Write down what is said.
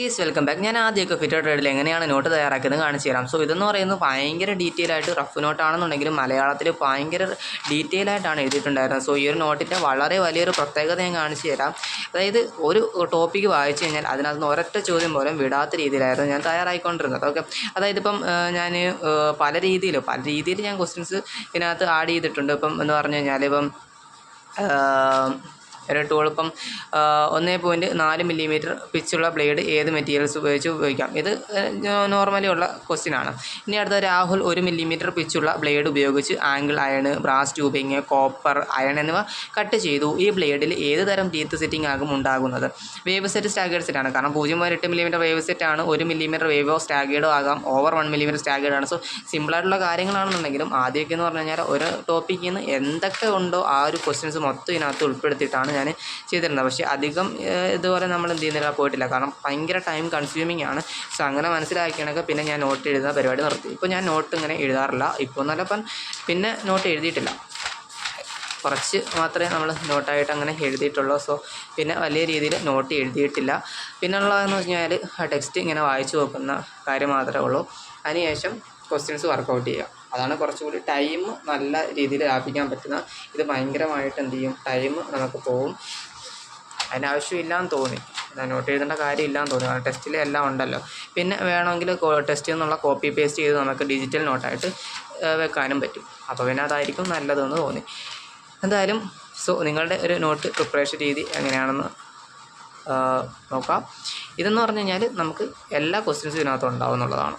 ഗീസ് welcome back ഞാൻ ആദ്യമൊക്കെ fitter ട്രേഡിൽ എങ്ങനെയാണ് നോട്ട് തയ്യാറാക്കിയത് കാണിച്ചു തരാം. സോ ഇതെന്ന് പറയുന്നത് ഭയങ്കര ഡീറ്റെയിൽ ആയിട്ട് റഫ് നോട്ടാണെന്നുണ്ടെങ്കിലും മലയാളത്തിൽ ഭയങ്കര ഡീറ്റെയിൽ ആയിട്ടാണ് എഴുതിയിട്ടുണ്ടായിരുന്നത്. സോ ഈ ഒരു നോട്ടിന്റെ വളരെ വലിയൊരു പ്രത്യേകത ഞാൻ കാണിച്ചു തരാം. അതായത് ഒരു ടോപ്പിക്ക് വായിച്ചു കഴിഞ്ഞാൽ അതിനകത്ത് നിന്ന് ഒരൊറ്റ ചോദ്യം പോലും വിടാത്ത രീതിയിലായിരുന്നു ഞാൻ തയ്യാറായിക്കൊണ്ടിരുന്നത്. ഓക്കെ അതായത് ഇപ്പം ഞാൻ പല രീതിയിൽ പല രീതിയിൽ ഞാൻ ക്വസ്റ്റ്യൻസ് ഇതിനകത്ത് ആഡ് ചെയ്തിട്ടുണ്ട്. ഇപ്പം എന്ന് പറഞ്ഞു കഴിഞ്ഞാൽ ഇപ്പം ഒരു ഒന്ന് പോയിന്റ് നാല് മില്ലിമീറ്റർ പിച്ചുള്ള ബ്ലേഡ് ഏത് മെറ്റീരിയൽസ് ഉപയോഗിച്ച് ഉപയോഗിക്കാം. ഇത് നോർമലി ഉള്ള ക്വസ്റ്റ്യൻ ആണ്. ഇനി അടുത്ത രാഹുൽ ഒരു മില്ലിമീറ്റർ പിച്ചുള്ള ബ്ലേഡ് ഉപയോഗിച്ച് angle iron brass tubing copper iron എന്നിവ കട്ട് ചെയ്തു. ഈ ബ്ലേഡിൽ ഏത് തരം ടീത്ത് സെറ്റിംഗ് ആകും ഉണ്ടാകുന്നത്? വേവ് സെറ്റ് സ്റ്റാഗേർഡ് സെറ്റ് ആണ്. കാരണം പൂജ്യം പോയിന്റ് എട്ട് മില്ലിമീറ്റർ വേവ് സെറ്റ് ആണ്. ഒരു മില്ലിമീറ്റർ വേവോ സ്റ്റാഗേർഡോ ആകാം. ഓവർ വൺ മില്ലിമീറ്റർ സ്റ്റാഗേർഡ് ആണ്. സോ സിമ്പിളായിട്ടുള്ള കാര്യങ്ങളാണെന്നുണ്ടെങ്കിലും ആദ്യമൊക്കെ എന്ന് പറഞ്ഞു കഴിഞ്ഞാൽ ഒരു ടോപ്പിക്കിൽ നിന്ന് എന്തൊക്കെ ഉണ്ടോ ആ ഒരു ക്വസ്റ്റ്യൻസ് മൊത്തം ഇതിനകത്ത് ഉൾപ്പെടുത്തിയിട്ടാണ് ഞാൻ ചെയ്തിരുന്നത് പക്ഷേ അധികം ഇതുപോലെ നമ്മൾ എന്ത് ചെയ്യുന്നില്ല പോയിട്ടില്ല. കാരണം ഭയങ്കര ടൈം കൺസ്യൂമിങ് ആണ്. സോ അങ്ങനെ മനസ്സിലാക്കിയാണെങ്കിൽ പിന്നെ ഞാൻ നോട്ട് എഴുതുന്ന പരിപാടി നിർത്തി. ഇപ്പോൾ ഞാൻ നോട്ട് ഇങ്ങനെ എഴുതാറില്ല. ഇപ്പോൾ എന്നല്ല പിന്നെ നോട്ട് എഴുതിയിട്ടില്ല. കുറച്ച് മാത്രമേ നമ്മൾ നോട്ടായിട്ട് അങ്ങനെ എഴുതിയിട്ടുള്ളൂ. സോ പിന്നെ വലിയ രീതിയിൽ നോട്ട് എഴുതിയിട്ടില്ല. പിന്നെ ഉള്ളതെന്ന് വെച്ച് കഴിഞ്ഞാൽ ടെക്സ്റ്റ് ഇങ്ങനെ വായിച്ചു നോക്കുന്ന കാര്യം മാത്രമേ ഉള്ളൂ. അതിനുശേഷം ക്വസ്റ്റ്യൻസ് വർക്കൗട്ട് ചെയ്യുക. അതാണ് കുറച്ചുകൂടി ടൈം നല്ല രീതിയിൽ ലാഭിക്കാൻ പറ്റുന്ന ഇത് ഭയങ്കരമായിട്ട് എന്ത് ചെയ്യും? ടൈം നമുക്ക് പോവും. അതിനാവശ്യമില്ലാന്ന് തോന്നി. നോട്ട് എഴുതേണ്ട കാര്യമില്ലാന്ന് തോന്നി. കാരണം ടെസ്റ്റിൽ എല്ലാം ഉണ്ടല്ലോ. പിന്നെ വേണമെങ്കിൽ ടെസ്റ്റിൽ നിന്നുള്ള കോപ്പി പേസ്റ്റ് ചെയ്ത് നമുക്ക് ഡിജിറ്റൽ നോട്ടായിട്ട് വെക്കാനും പറ്റും. അപ്പോൾ പിന്നെ അതായിരിക്കും നല്ലതെന്ന് തോന്നി. എന്തായാലും സോ നിങ്ങളുടെ ഒരു നോട്ട് പ്രിപ്പറേഷൻ രീതി എങ്ങനെയാണെന്ന് നോക്കാം. ഇതെന്ന് പറഞ്ഞു കഴിഞ്ഞാൽ നമുക്ക് എല്ലാ ക്വസ്റ്റ്യൻസും ഇതിനകത്ത് ഉണ്ടാവും എന്നുള്ളതാണ്